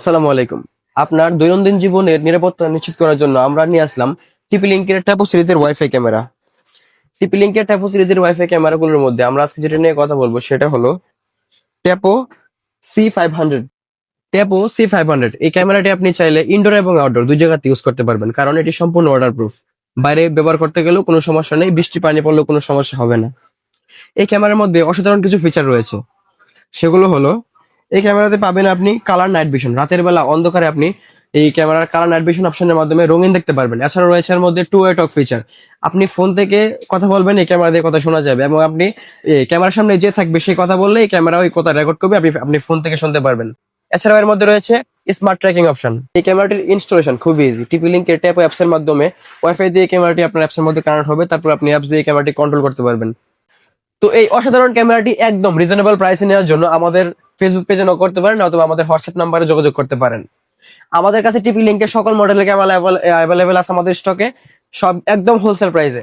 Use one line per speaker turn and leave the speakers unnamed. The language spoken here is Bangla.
আসসালামু আলাইকুম। আপনার দৈনন্দিন জীবনের নিরাপত্তা নিশ্চিত করার জন্য আমরা নিয়ে আসলাম টিপি লিঙ্কের ট্যাপো সিরিজের ওয়াইফাই ক্যামেরা। টিপি লিঙ্কের ট্যাপো সিরিজের ওয়াইফাই ক্যামেরাগুলোর মধ্যে আমরা আজকে যেটা নিয়ে কথা বলব সেটা হলো Tapo C five hundred Tapo C five hundred এই ক্যামেরাটি আপনি চাইলে ইনডোর এবং আউটডোর দুই জায়গাতে ইউজ করতে পারবেন, কারণ এটি সম্পূর্ণ ওয়াটার প্রুফ বাইরে ব্যবহার করতে গেলেও কোনো সমস্যা নেই, বৃষ্টি, পানি পড়লেও কোনো সমস্যা হবে না। এই ক্যামেরার মধ্যে অসাধারণ কিছু ফিচার রয়েছে। সেগুলো হলো এই ক্যামেরাতে পাবেন আপনি কালার নাইট ভিশন রাতের বেলা অন্ধকারে আপনি এই ক্যামেরার কালার নাইট ভিশন অপশনের মাধ্যমে রঙিন দেখতে পারবেন। এছাড়া রয়েছে এর মধ্যে টু ওয়ে টক ফিচার আপনি ফোন থেকে কথা বলবেন, এই ক্যামেরা দিয়ে কথা শোনা যাবে এবং আপনি ক্যামেরার সামনে যে থাকবে সেই কথা বললে এই ক্যামেরা ওই কথা রেকর্ড করবে, আপনি আপনি ফোন থেকে শুনতে পারবেন। এছাড়াও এর মধ্যে রয়েছে স্মার্ট ট্র্যাকিং অপশন এই ক্যামেরাটির ইনস্টলেশন খুবই ইজি টিপি লিঙ্কের ট্যাপ অ্যাপস এর মাধ্যমে ওয়াইফাই দিয়ে ক্যামেরাটি আপনার অ্যাপসের মধ্যে কানেক্ট হবে, তারপর আপনি অ্যাপস দিয়ে ক্যামেরাটি কন্ট্রোল করতে পারবেন। তো এই অসাধারণ ক্যামেরাটি একদম রিজনেবল প্রাইসে নেওয়ার জন্য আমাদের ফেসবুক পেজে নক করতে পারেন অথবা আমাদের হোয়াটসঅ্যাপ নাম্বারে যোগাযোগ করতে পারেন। আমাদের কাছে টিপি লিঙ্কের সকল মডেলের ক্যামেরা অ্যাভেলেবেল আছে আমাদের স্টকে সব একদম হোলসেল প্রাইসে